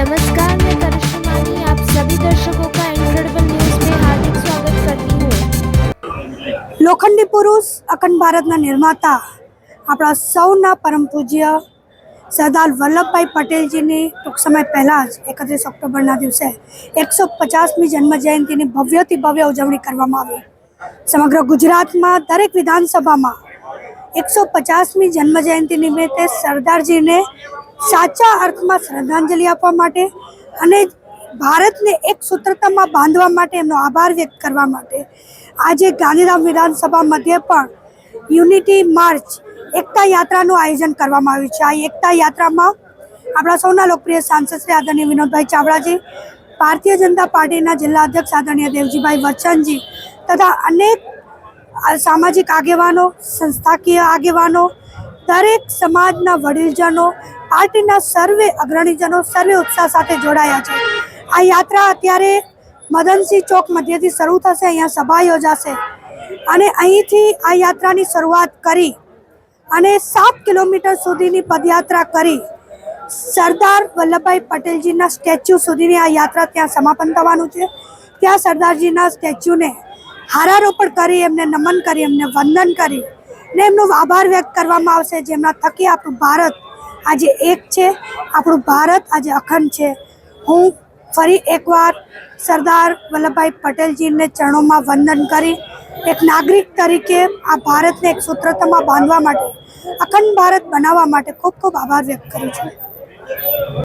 नमस्कार मैं करिश्मा मानी आप सभी दर्शकों का इनक्रेडिबल न्यूज में हार्दिक स्वागत करती हूँ લોખંડી પુરુષ અખંડ ભારતના નિર્માતા આપણા સૌના પરમ પૂજ્ય સરદાર વલ્લભભાઈ પટેલજીની ટૂંક સમય પહેલાં જ એકત્રીસ ઓક્ટોબરના દિવસે એકસો પચાસમી જન્મ જયંતિની ભવ્યથી ભવ્ય ઉજવણી કરવામાં આવી સમગ્ર ગુજરાતમાં દરેક વિધાનસભામાં એકસો પચાસમી જન્મ જયંતિ નિમિત્તે સરદારજીને સાચા અર્થમાં શ્રદ્ધાંજલિ આપવા માટે અને ભારતને એક સૂત્રતામાં બાંધવા માટે એમનો આભાર વ્યક્ત કરવા માટે. આજે ગાંધીધામ વિધાનસભા મધ્યે પણ યુનિટી માર્ચ એકતા યાત્રાનું આયોજન કરવામાં આવ્યું છે. આ એકતા યાત્રામાં આપણા સૌના લોકપ્રિય સાંસદ શ્રી આદરણીય વિનોદભાઈ ચાવડાજી, ભારતીય જનતા પાર્ટીના જિલ્લા અધ્યક્ષ આદરણીય દેવજીભાઈ વચ્ચનજી તથા અનેક સામાજિક આગેવાનો, સંસ્થાકીય આગેવાનો, દરેક સમાજના વડીલજનો, પાર્ટીના સર્વે અગ્રણીજનો સર્વે ઉત્સાહ સાથે જોડાયા છે. આ યાત્રા અત્યારે મદનસિંહ ચોક મધ્યથી શરૂ થશે, અહીંયા સભા યોજાશે. અને અહીંથી આ યાત્રાની શરૂઆત કરી અને સાત કિલોમીટર સુધીની પદયાત્રા કરી સરદાર વલ્લભભાઈ પટેલજીના સ્ટેચ્યુ સુધીની આ યાત્રા ત્યાં સમાપન થવાનું છે. ત્યાં સરદારજીના સ્ટેચ્યુને હારારોપણ કરી, એમને નમન કરી, એમને વંદન કરી ને એમનો આભાર વ્યક્ત કરવામાં આવશે જેમના થકી આપણું ભારત આજે એક છે, આપણું ભારત આજે અખંડ છે. હું ફરી એકવાર સરદાર વલ્લભભાઈ પટેલજીને ચરણોમાં વંદન કરી, એક નાગરિક તરીકે આ ભારતને એક સૂત્રતામાં બાંધવા માટે, અખંડ ભારત બનાવવા માટે ખૂબ ખૂબ આભાર વ્યક્ત કરું છું.